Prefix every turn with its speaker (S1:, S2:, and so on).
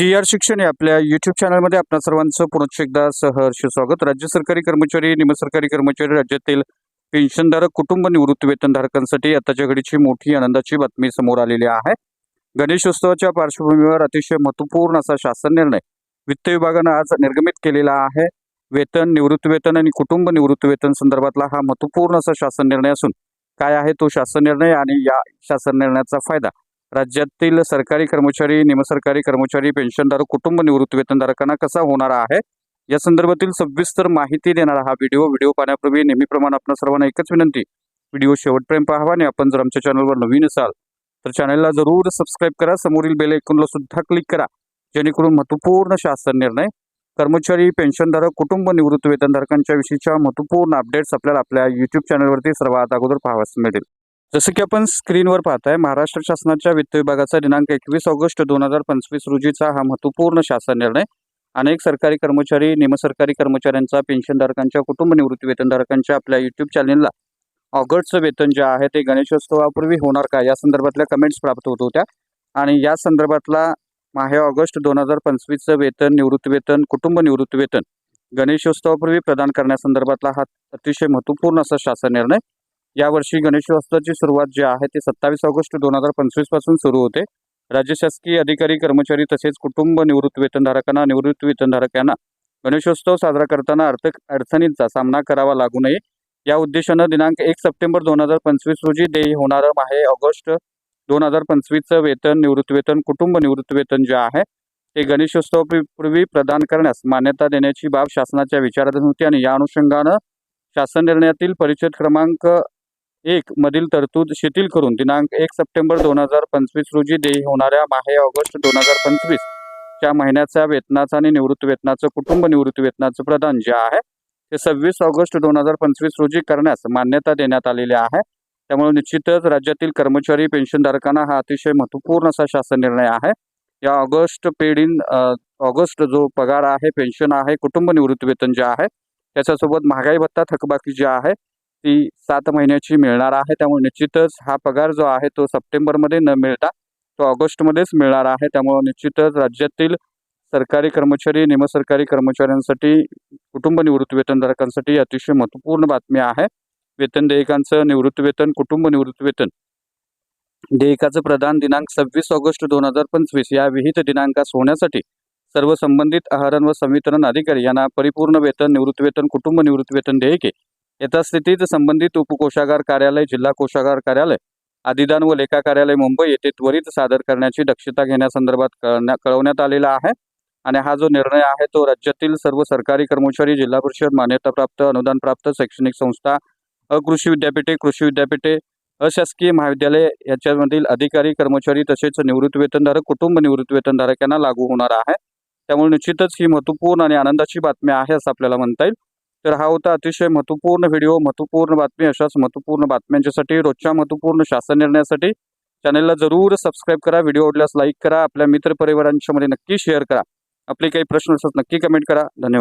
S1: जी R शिक्षण या आपल्या युट्यूब चॅनलमध्ये आपल्या सर्वांचं पुनश्च एकदा सहर्ष स्वागत. राज्य सरकारी कर्मचारी निमसरकारी कर्मचारी राज्यातील पेन्शनधारक कुटुंब निवृत्ती वेतनधारकांसाठी आताच्या घडीची मोठी आनंदाची बातमी समोर आलेली आहे. गणेशोत्सवाच्या पार्श्वभूमीवर अतिशय महत्त्वपूर्ण असा शासन निर्णय वित्त विभागानं आज निर्गमित केलेला आहे. वेतन निवृत्तीवेतन आणि कुटुंब निवृत्ती वेतन संदर्भातला हा महत्त्वपूर्ण असा शासन निर्णय असून काय आहे तो शासन निर्णय आणि या शासन निर्णयाचा फायदा? राज्यातील सरकारी कर्मचारी निमसरकारी कर्मचारी पेन्शनधारक कुटुंब निवृत्ती वेतनधारकांना कसा होणार आहे? या संदर्भातील सविस्तर माहिती देणारा हा व्हिडिओ व्हिडिओ पाहण्यापूर्वी नेहमीप्रमाणे आपण सर्वांना एकच विनंती. व्हिडिओ शेवटपर्यंत पाहावा आणि आपण जर आमच्या चॅनलवर नवीन असाल तर चॅनलला जरूर सबस्क्राईब करा. समोरील बेल ऐकूनला सुद्धा क्लिक करा जेणेकरून महत्त्वपूर्ण शासन निर्णय कर्मचारी पेन्शनधारक कुटुंब निवृत्ती वेतनधारकांच्या विषयीच्या महत्त्वपूर्ण अपडेट्स आपल्याला आपल्या युट्यूब चॅनलवरती सर्वात अगोदर पाहावास मिळतील. जसं की आपण स्क्रीनवर पाहताय महाराष्ट्र शासनाच्या वित्त विभागाचा दिनांक एकवीस ऑगस्ट दोन हजार पंचवीस रोजीचा हा महत्त्वपूर्ण शासन निर्णय. अनेक सरकारी कर्मचारी निमसरकारी कर्मचाऱ्यांचा पेन्शनधारकांच्या कुटुंब निवृत्ती वेतनधारकांच्या आपल्या यूट्यूब चॅनलला ऑगस्टचं वेतन जे आहे ते गणेशोत्सवापूर्वी होणार का? या संदर्भातल्या कमेंट्स प्राप्त होत होत्या. आणि या संदर्भातला माहे ऑगस्ट दोन हजार पंचवीसचं वेतन निवृत्ती वेतन कुटुंब निवृत्ती वेतन गणेशोत्सवापूर्वी प्रदान करण्यासंदर्भातला हा अतिशय महत्त्वपूर्ण असा शासन निर्णय. यावर्षी गणेशोत्सवाची सुरुवात जी आहे ती सत्तावीस ऑगस्ट दोन हजार पंचवीसपासून सुरू होते. राज्य शासकीय अधिकारी कर्मचारी तसेच कुटुंब निवृत्ती वेतनधारकांना निवृत्ती वेतनधारकांना गणेशोत्सव साजरा करताना आर्थिक अडचणींचा सामना करावा लागू नये. या उद्देशानं दिनांक एक सप्टेंबर दोन हजार पंचवीस रोजी देय होणारं आहे ऑगस्ट दोन हजार पंचवीसचं वेतन निवृत्ती वेतन कुटुंब निवृत्ती वेतन जे आहे ते गणेशोत्सवापूर्वी प्रदान करण्यास मान्यता देण्याची बाब शासनाच्या विचाराधीन होती आणि या अनुषंगानं शासन निर्णयातील परिच्छेद क्रमांक एक मधील तरतूद शिथिल करून दिनांक एक सप्टेंबर दोन हजार पंचवीस रोजी देय होणाऱ्या माहे ऑगस्ट दोन हजार पंचवीस च्या महिन्याच्या वेतनाचं आणि निवृत्ती वेतनाचं कुटुंब निवृत्ती वेतनाचं प्रदान जे आहे ते सव्वीस ऑगस्ट दोन हजार पंचवीस रोजी करण्यास मान्यता देण्यात आलेली आहे. त्यामुळे निश्चितच राज्यातील कर्मचारी पेन्शनधारकांना हा अतिशय महत्त्वपूर्ण असा शासन निर्णय आहे. या ऑगस्ट पेड इन ऑगस्ट जो पगार आहे पेन्शन आहे कुटुंब निवृत्ती वेतन जे आहे त्याच्यासोबत महागाई भत्ता थकबाकी जे आहे ती सात महिन्याची मिळणार आहे. त्यामुळे निश्चितच हा पगार जो आहे तो सप्टेंबरमध्ये न मिळता तो ऑगस्टमध्येच मिळणार आहे. त्यामुळे निश्चितच राज्यातील सरकारी कर्मचारी निमसरकारी कर्मचाऱ्यांसाठी कुटुंब निवृत्ती वेतनधारकांसाठी अतिशय महत्त्वपूर्ण बातमी आहे. वेतन देयकांचं निवृत्ती वेतन कुटुंब निवृत्ती वेतन. देयकाचं प्रदान दिनांक सव्वीस ऑगस्ट दोन हजार पंचवीस या विहित दिनांकास होण्यासाठी सर्व संबंधित आहारण व संवितरण अधिकारी यांना परिपूर्ण वेतन निवृत्ती वेतन कुटुंब निवृत्ती वेतन देयके यथास्थितीत संबंधित उपकोषागार कार्यालय जिल्हा कोषागार कार्यालय अधिदान व लेखा कार्यालय मुंबई येथे त्वरित सादर करण्याची दक्षता घेण्यासंदर्भात कळण्या कळवण्यात आलेला आहे. आणि हा जो निर्णय आहे तो राज्यातील सर्व सरकारी कर्मचारी जिल्हा परिषद मान्यताप्राप्त अनुदानप्राप्त शैक्षणिक संस्था अकृषी विद्यापीठे कृषी विद्यापीठे अशासकीय महाविद्यालय याच्यामधील अधिकारी कर्मचारी तसेच निवृत्ती वेतनधारक कुटुंब निवृत्ती वेतनधारक यांना लागू होणार आहे. त्यामुळे निश्चितच ही महत्त्वपूर्ण आणि आनंदाची बातमी आहे असं आपल्याला म्हणता येईल. तर हा होता अतिशय महत्त्वपूर्ण व्हिडिओ महत्त्वपूर्ण बातमी अशाच महत्त्वपूर्ण बातम्यांच्यासाठी रोजच्या महत्त्वपूर्ण शासन निर्णयासाठी चॅनलला जरूर सबस्क्राईब करा व्हिडिओ आवडल्यास लाईक करा आपल्या मित्रपरिवारांच्या मध्ये नक्की शेअर करा. आपले काही प्रश्न असतात नक्की कमेंट करा. धन्यवाद.